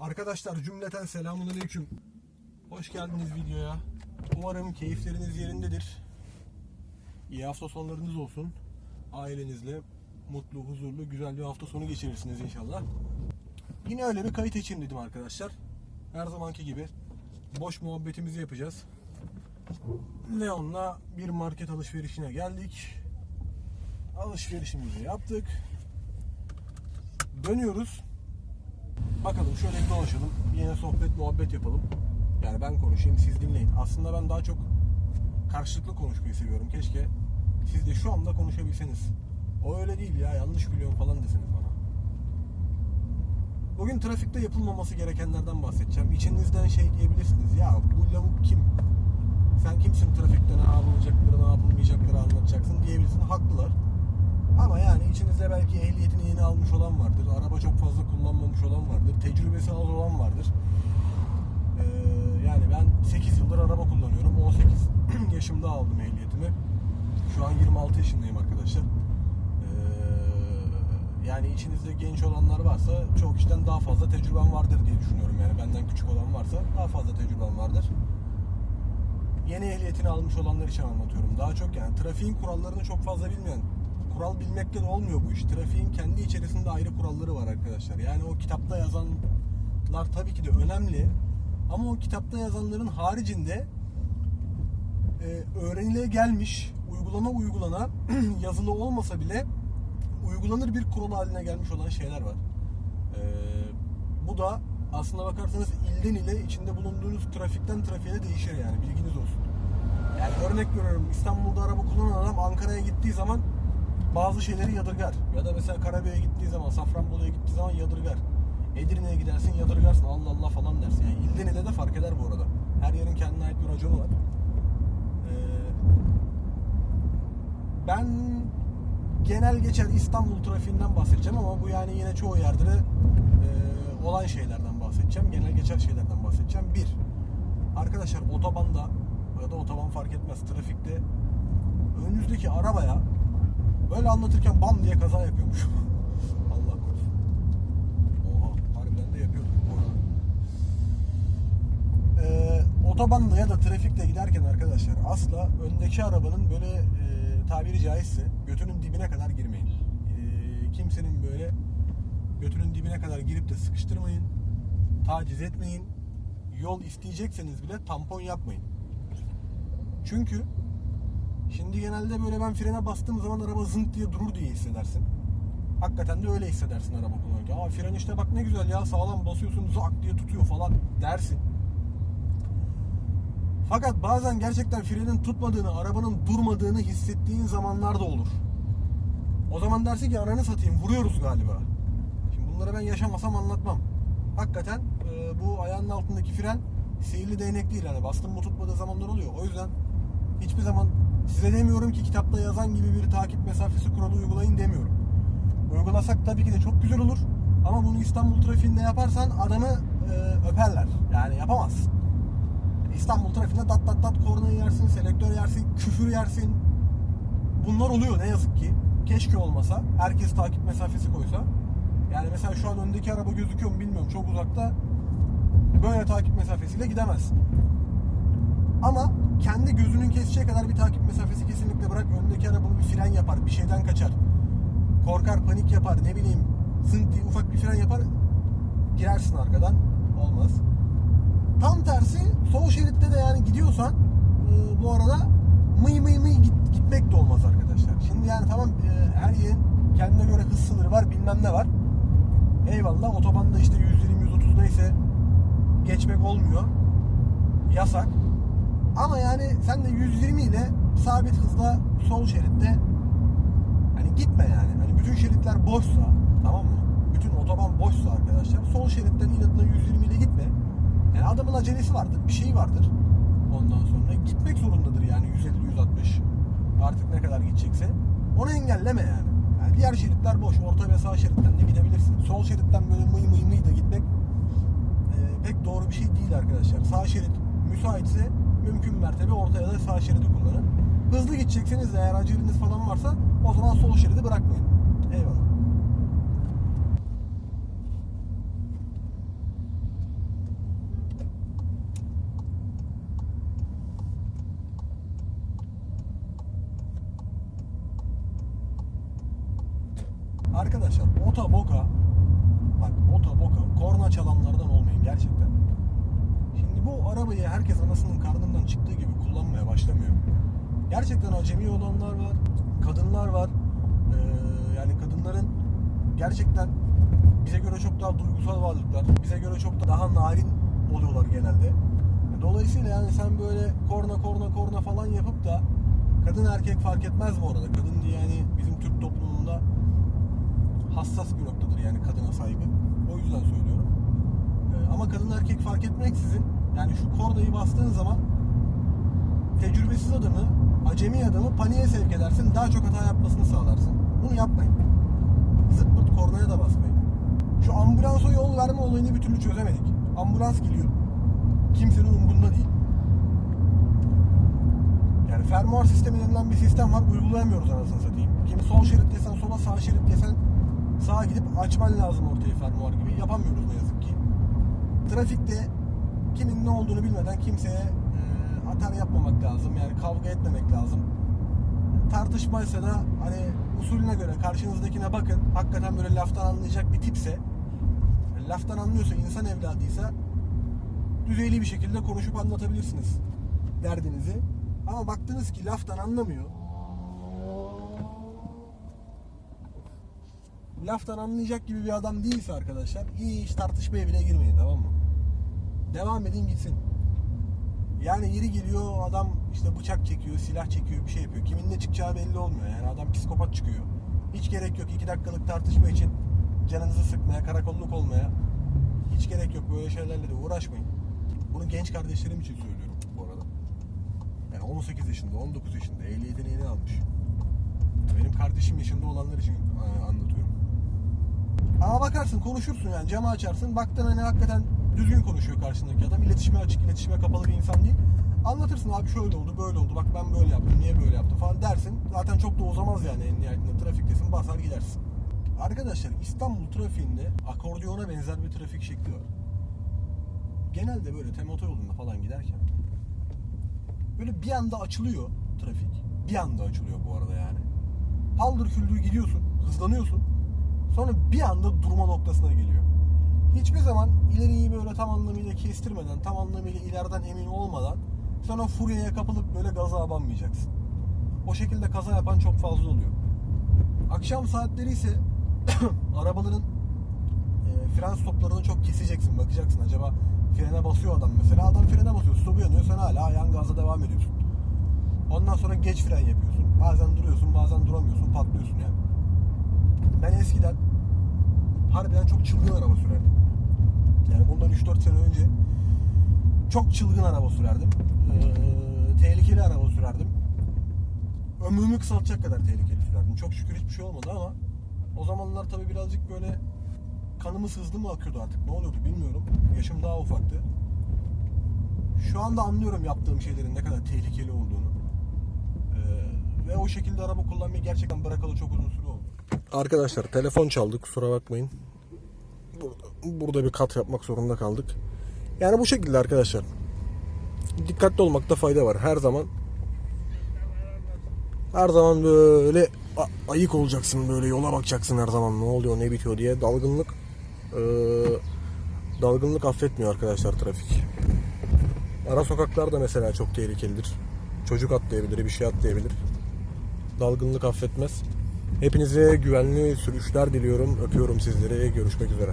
Arkadaşlar cümleten selamun aleyküm. Hoş geldiniz videoya. Umarım keyifleriniz yerindedir. İyi hafta sonlarınız olsun. Ailenizle mutlu, huzurlu, güzel bir hafta sonu geçirirsiniz inşallah. Yine öyle bir kayıt için dedim arkadaşlar. Her zamanki gibi boş muhabbetimizi yapacağız. Leon'la bir market alışverişine geldik. Alışverişimizi yaptık. Dönüyoruz. Bakalım şöyle bir dolaşalım. Yine sohbet muhabbet yapalım. Yani ben konuşayım siz dinleyin. Aslında ben daha çok karşılıklı konuşmayı seviyorum. Keşke siz de şu anda konuşabilseniz. O öyle değil ya yanlış biliyorum falan deseniz bana. Bugün trafikte yapılmaması gerekenlerden bahsedeceğim. İçinizden şey diyebilirsiniz. Ya bu lavuk kim? Sen kimsin trafikte ne yapılacakları ne yapılmayacakları anlatacaksın diyebilirsin. Haklılar. Ama yani içinizde belki ehliyetini yeni almış olan vardır. Araba çok fazla kullanmamış olan vardır. Tecrübesi az olan vardır. Ee, yani ben 8 yıldır araba kullanıyorum. 18 yaşımda aldım ehliyetimi. Şu an 26 yaşındayım arkadaşlar. Ee, yani içinizde genç olanlar varsa çok kişiden daha fazla tecrüben vardır diye düşünüyorum. Yani benden küçük olan varsa daha fazla tecrüben vardır. Yeni ehliyetini almış olanlar için anlatıyorum. Daha çok yani trafiğin kurallarını çok fazla bilmeyen, kural bilmekle de olmuyor bu iş. Trafiğin kendi içerisinde ayrı kuralları var arkadaşlar. Yani o kitapta yazanlar tabii ki de önemli. Ama o kitapta yazanların haricinde e, öğrenile gelmiş, uygulana uygulana yazılı olmasa bile uygulanır bir kural haline gelmiş olan şeyler var. E, bu da aslına bakarsanız ilden ile içinde bulunduğunuz trafikten trafiğe de değişir yani bilginiz olsun. Yani örnek veriyorum İstanbul'da araba kullanan adam Ankara'ya gittiği zaman bazı şeyleri yadırgar. Ya da mesela Karabük'e gittiği zaman, Safranbolu'ya gittiği zaman yadırgar. Edirne'ye gidersin yadırgarsın Allah Allah falan dersin. Yani ilden ile de fark eder bu arada. Her yerin kendine ait bir raconu var. Ee, ben genel geçer İstanbul trafiğinden bahsedeceğim ama bu yani yine çoğu yerde de e, olan şeylerden bahsedeceğim. Genel geçer şeylerden bahsedeceğim. Bir, arkadaşlar otobanda ya da otoban fark etmez trafikte önünüzdeki arabaya böyle anlatırken bam diye kaza yapıyormuş. Allah korusun. Oha harbiden de yapıyorduk bu arada. Ee, otobanda ya da trafikte giderken arkadaşlar asla öndeki arabanın böyle e, tabiri caizse götünün dibine kadar girmeyin. E, kimsenin böyle götünün dibine kadar girip de sıkıştırmayın. Taciz etmeyin. Yol isteyecekseniz bile tampon yapmayın. Çünkü şimdi genelde böyle ben frene bastığım zaman araba zınk diye durur diye hissedersin. Hakikaten de öyle hissedersin araba kullanırken. Aa fren işte bak ne güzel ya sağlam basıyorsun zak diye tutuyor falan dersin. Fakat bazen gerçekten frenin tutmadığını, arabanın durmadığını hissettiğin zamanlar da olur. O zaman dersin ki ananı satayım vuruyoruz galiba. Şimdi bunları ben yaşamasam anlatmam. Hakikaten e, bu ayağının altındaki fren sihirli değnek değil. Yani bastım mı tutmadığı zamanlar oluyor. O yüzden hiçbir zaman size demiyorum ki kitapta yazan gibi bir takip mesafesi kuralı uygulayın demiyorum. Uygulasak tabii ki de çok güzel olur. Ama bunu İstanbul trafiğinde yaparsan adamı e, öperler. Yani yapamazsın. İstanbul trafiğinde dat dat dat kornayı yersin, selektör yersin, küfür yersin. Bunlar oluyor ne yazık ki. Keşke olmasa. Herkes takip mesafesi koysa. Yani mesela şu an öndeki araba gözüküyor mu bilmiyorum. Çok uzakta. Böyle takip mesafesiyle gidemezsin. Ama kendi gözünün keseceği kadar bir takip mesafesi kesinlikle bırak. Öndeki araba bir fren yapar, bir şeyden kaçar. Korkar, panik yapar, ne bileyim zınk diye ufak bir fren yapar. Girersin arkadan. Olmaz. Tam tersi sol şeritte de yani gidiyorsan e, bu arada mıy mıy mıy git, gitmek de olmaz arkadaşlar. Şimdi yani tamam e, her yerin kendine göre hız sınırı var bilmem ne var. Eyvallah otobanda işte 120-130 neyse geçmek olmuyor. Yasak. Ama yani sen de 120 ile sabit hızla sol şeritte hani gitme yani. Hani bütün şeritler boşsa tamam mı? Bütün otoban boşsa arkadaşlar sol şeritten inatla 120 ile gitme. Yani adamın acelesi vardır, bir şey vardır. Ondan sonra gitmek zorundadır yani 150-160 artık ne kadar gidecekse. Onu engelleme yani. yani. Diğer şeritler boş. Orta ve sağ şeritten de gidebilirsin. Sol şeritten böyle mıy mıy mıy da gitmek e, pek doğru bir şey değil arkadaşlar. Sağ şerit müsaitse mümkün mertebe orta ya da sağ şeridi kullanın. Hızlı gidecekseniz eğer aceliniz falan varsa o zaman sol şeridi bırakmayın. Eyvallah. Arkadaşlar ota boka bak ota boka korna çalanlardan olmayın gerçekten. Şimdi bu arabayı herkes anasının karnından çıktığı gibi kullanmaya başlamıyor. Gerçekten acemi olanlar var, kadınlar var. Ee, yani kadınların gerçekten bize göre çok daha duygusal varlıklar, bize göre çok daha narin oluyorlar genelde. Dolayısıyla yani sen böyle korna korna korna falan yapıp da kadın erkek fark etmez bu arada. Kadın diye yani bizim Türk toplumunda hassas bir noktadır yani kadına saygı. O yüzden söylüyorum. Ama kadın erkek fark etmeksizin yani şu kornayı bastığın zaman tecrübesiz adamı, acemi adamı paniğe sevk edersin. Daha çok hata yapmasını sağlarsın. Bunu yapmayın. Zırt pırt kornaya da basmayın. Şu ambulansa yol verme olayını bir türlü çözemedik. Ambulans geliyor. Kimsenin umurunda değil. Yani fermuar sistemi denilen bir sistem var. Uygulayamıyoruz anasını satayım. Kimi sol şerit desen sola, sağ şerit desen sağa gidip açman lazım ortayı fermuar gibi. Yapamıyoruz ne yazık ki. Trafikte kimin ne olduğunu bilmeden kimseye atar yapmamak lazım. Yani kavga etmemek lazım. Tartışmaysa da hani usulüne göre karşınızdakine bakın. Hakikaten böyle laftan anlayacak bir tipse, laftan anlıyorsa, insan evladıysa düzeyli bir şekilde konuşup anlatabilirsiniz derdinizi. Ama baktınız ki laftan anlamıyor. Laftan anlayacak gibi bir adam değilse arkadaşlar hiç tartışmaya bile girmeyin tamam mı? Devam edin gitsin. Yani yeri geliyor adam işte bıçak çekiyor, silah çekiyor, bir şey yapıyor. Kimin ne çıkacağı belli olmuyor. Yani adam psikopat çıkıyor. Hiç gerek yok iki dakikalık tartışma için canınızı sıkmaya, karakolluk olmaya. Hiç gerek yok böyle şeylerle de uğraşmayın. Bunu genç kardeşlerim için söylüyorum bu arada. Yani 18 yaşında, 19 yaşında ehliyetini yeni almış. Benim kardeşim yaşında olanlar için e, anlatıyorum. Ama bakarsın konuşursun yani camı açarsın. Baktın hani hakikaten düzgün konuşuyor karşındaki adam. İletişime açık, iletişime kapalı bir insan değil. Anlatırsın abi şöyle oldu, böyle oldu. Bak ben böyle yaptım, niye böyle yaptım falan dersin. Zaten çok da uzamaz yani en nihayetinde trafiktesin basar gidersin. Arkadaşlar İstanbul trafiğinde akordiyona benzer bir trafik şekli var. Genelde böyle tem otoyolunda falan giderken böyle bir anda açılıyor trafik. Bir anda açılıyor bu arada yani. Paldır küldür gidiyorsun, hızlanıyorsun. Sonra bir anda durma noktasına geliyor. Hiçbir zaman ileriyi böyle tam anlamıyla kestirmeden, tam anlamıyla ileriden emin olmadan sonra furyaya kapılıp böyle gaza abanmayacaksın. O şekilde kaza yapan çok fazla oluyor. Akşam saatleri ise arabaların e, fren stoplarını çok keseceksin. Bakacaksın acaba frene basıyor adam mesela. Adam frene basıyor, stopu yanıyor. Sen hala ayağın gazla devam ediyorsun. Ondan sonra geç fren yapıyorsun. Bazen duruyorsun, bazen duramıyorsun, patlıyorsun yani. Ben eskiden harbiden çok çılgın araba sürerdim. Yani bundan 3-4 sene önce çok çılgın araba sürerdim. Ee, tehlikeli araba sürerdim. Ömrümü kısaltacak kadar tehlikeli sürerdim. Çok şükür hiçbir şey olmadı ama o zamanlar tabii birazcık böyle kanımız hızlı mı akıyordu artık ne oluyordu bilmiyorum. Yaşım daha ufaktı. Şu anda anlıyorum yaptığım şeylerin ne kadar tehlikeli olduğunu. Ee, ve o şekilde araba kullanmayı gerçekten bırakalı çok uzun süre oldu. Arkadaşlar telefon çaldı kusura bakmayın. Burada, bir kat yapmak zorunda kaldık. Yani bu şekilde arkadaşlar. Dikkatli olmakta fayda var her zaman. Her zaman böyle ayık olacaksın böyle yola bakacaksın her zaman ne oluyor ne bitiyor diye dalgınlık eee, dalgınlık affetmiyor arkadaşlar trafik. Ara sokaklar da mesela çok tehlikelidir. Çocuk atlayabilir, bir şey atlayabilir. Dalgınlık affetmez. Hepinize güvenli sürüşler diliyorum. Öpüyorum sizleri. Görüşmek üzere.